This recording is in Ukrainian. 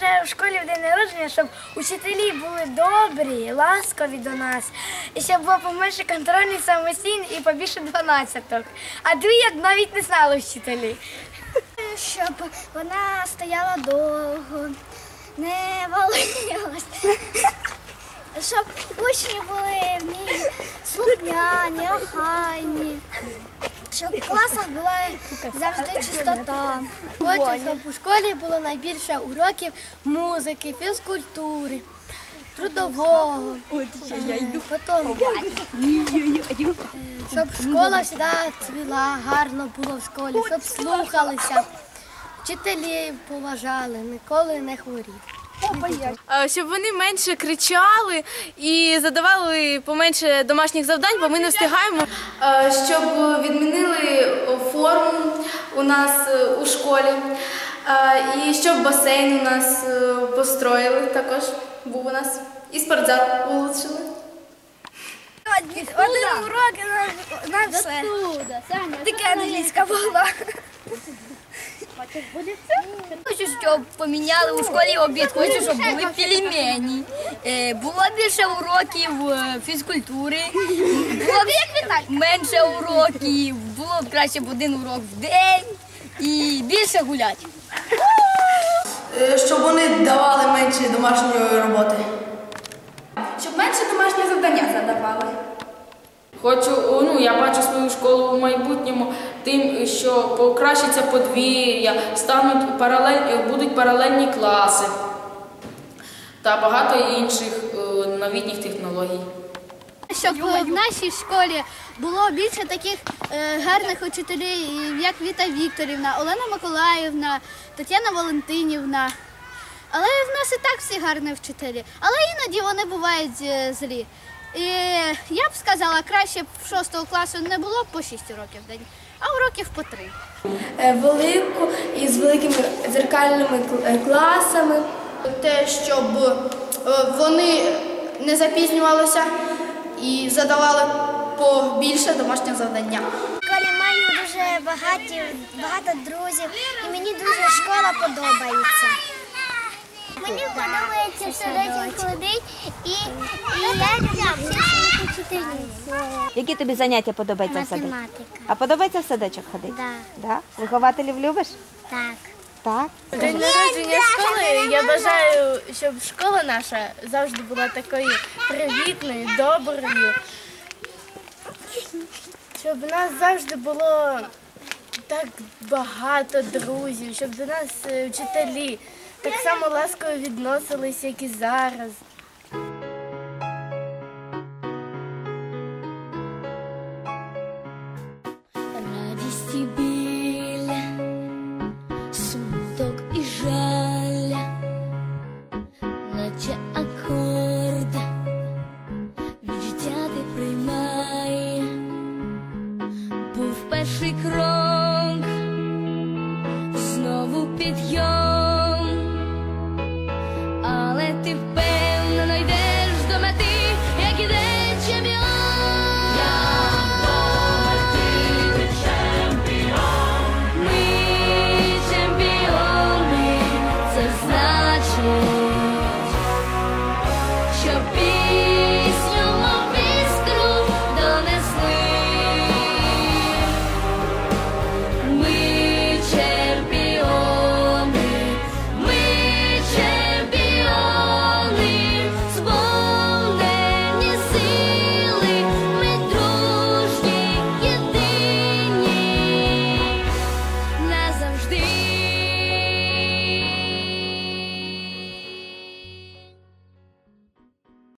бажаю в школі в день народження, щоб учителі були добрі, ласкові до нас, і щоб було поменше контрольних самостійн і побільше дванадцяток. А двійок навіть не знали вчителі. Щоб вона стояла довго, не валилась. Щоб учні були в слухняні, охайні. Щоб в класах була завжди чистота. Щоб у школі було найбільше уроків музики, фізкультури, трудового. Потім, щоб школа завжди цвіла, гарно було в школі, щоб слухалися, вчителів поважали, ніколи не хворіли. Е, щоб вони менше кричали і задавали поменше домашніх завдань, бо ми не встигаємо. Е, Щоб відмінили форму у нас е, у школі, і щоб басейн у нас построїли також був у нас. І спортзал улучшили. Один урок на, на все. Тільки англійська була. Хочу, щоб поміняли у школі обід, хочу, щоб були пельмені. Е, було більше уроків е, фізкультури, було менше уроків, було б краще б один урок в день і більше гуляти. Е, Щоб вони давали менше домашньої роботи. Щоб менше домашнє завдання задавали. Хочу, ну я бачу свою школу в майбутньому тим, що покращиться подвір'я, стануть паралель, будуть паралельні класи та багато інших е, новітніх технологій. Щоб в нашій школі було більше таких е, гарних учителів, як Віта Вікторівна, Олена Миколаївна, Тетяна Валентинівна. Але в нас і так всі гарні вчителі. Але іноді вони бувають е, злі. І я б сказала, краще б в 6 класу не було б по 6 уроків в день, а уроків по 3. Е, Велику і з великими дзеркальними е, класами. те, щоб е, вони не запізнювалися і задавали побільше домашнього завдання. В школі маю дуже багаті, багато друзів і мені дуже школа подобається. Мені подобається всередині ходити і, і я люблю всіх вчителів. Які тобі заняття подобаються в садочку? Математика. А подобається в садочок ходити? Да. Да? Вихователів любиш? Так. Так. День народження школи. Я бажаю, щоб школа наша завжди була такою привітною, доброю. Щоб у нас завжди було так багато друзів, щоб до нас е, вчителі так само ласково відносилися, як і зараз. Радість і біль, смуток і жаль, наче акорд, відчуття ти приймай, був перший крок, знову підйом.